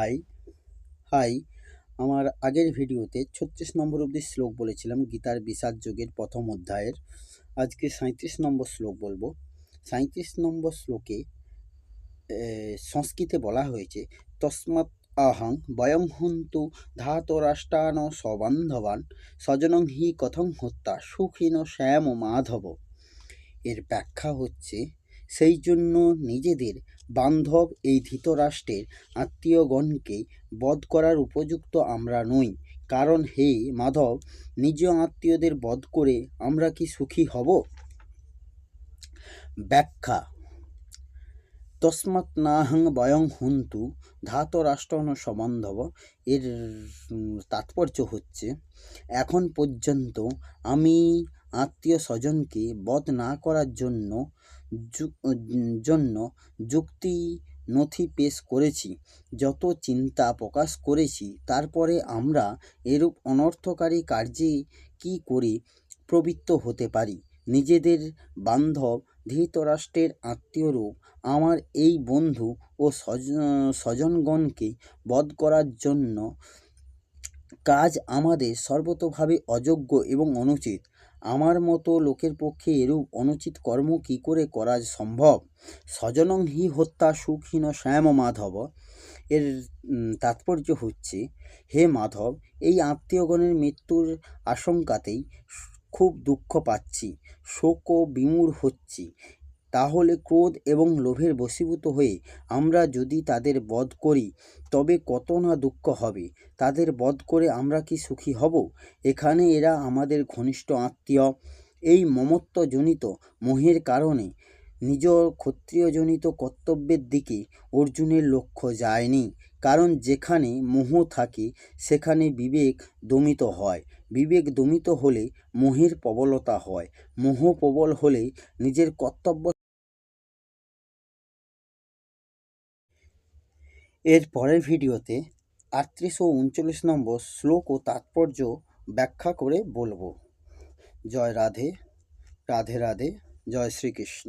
High high আমার আগের ভিডিওতে ছত্রিশ নম্বর অবধি শ্লোক বলেছিলাম গীতার বিষাদ যোগের প্রথম অধ্যায়ের। আজকে সাঁইত্রিশ নম্বর শ্লোক বলব। সাঁইত্রিশ নম্বর শ্লোকে সংস্কৃতে বলা হয়েছে, তসমাৎ আহং বয়ং হন্তু ধাতরাষ্ট্রান সবান্ধবান স্বজনং হি কথং হত্যা সুখীন শ্যাম মাধব। এর ব্যাখ্যা হচ্ছে সেই জন্য নিজেদের বান্ধব এই ধৃতরাষ্ট্রের আত্মীয়গণকে বধ করার উপযুক্ত আমরা নই। কারণ হে মাধব, নিজ আত্মীয়দের বধ করে আমরা কি সুখী হব? ব্যাখ্যা। তস্মাৎ নাহং বয়ং হন্তু হুন্তু ধাতরাষ্ট্রন সম্বন্ধব। এর তাৎপর্য হচ্ছে, এখন পর্যন্ত আমি আত্মীয় স্বজনকে বধ না করার জন্য জন্য যুক্তি নথি পেশ করেছি। যত চিন্তা প্রকাশ করেছি, তারপরে আমরা এরূপ অনর্থকারী কার্যে কি করে প্রবৃত্ত হতে পারি? নিজেদের বান্ধব, ধৃতরাষ্ট্রের আত্মীয়রূপ, আমার এই বন্ধু ও স্বজ- স্বজনগণকে বধ করার জন্য কাজ আমাদের সর্বতোভাবে অযোগ্য এবং অনুচিত। আমার মতো লোকের পক্ষে এরূপ অনুচিত কর্ম কি করে করা সম্ভব? স্বজনং হি হত্যা সুখহীন শ্যাম মাধব। এর তাৎপর্য হচ্ছে, হে মাধব, এই আত্মীয়গণের মৃত্যুর আশঙ্কাতেই খুব দুঃখ পাচ্ছি, শোক ও বিমূঢ় হচ্ছি। তাহলে ক্রোধ এবং লোভের বশীভূত হয়ে আমরা যদি তাদের বধ করি, তবে কত না দুঃখ হবে? তাদের বধ করে আমরা কি সুখী হব? এখানে এরা আমাদের ঘনিষ্ঠ আত্মীয়। এই মমত্বজনিত মোহের কারণে নিজ ক্ষত্রিয়জনিত কর্তব্যের দিকে অর্জুনের লক্ষ্য যায়নি। কারণ যেখানে মোহ থাকে, সেখানে বিবেক দমিত হয়। বিবেক দমিত হলে মোহের প্রবলতা হয়। মোহ প্রবল হলে নিজের কর্তব্য এর পরের ভিডিওতে আটত্রিশ ও উনচল্লিশ নম্বর শ্লোক ও তাৎপর্য ব্যাখ্যা করে বলব। জয় রাধে রাধে রাধে, জয় শ্রীকৃষ্ণ।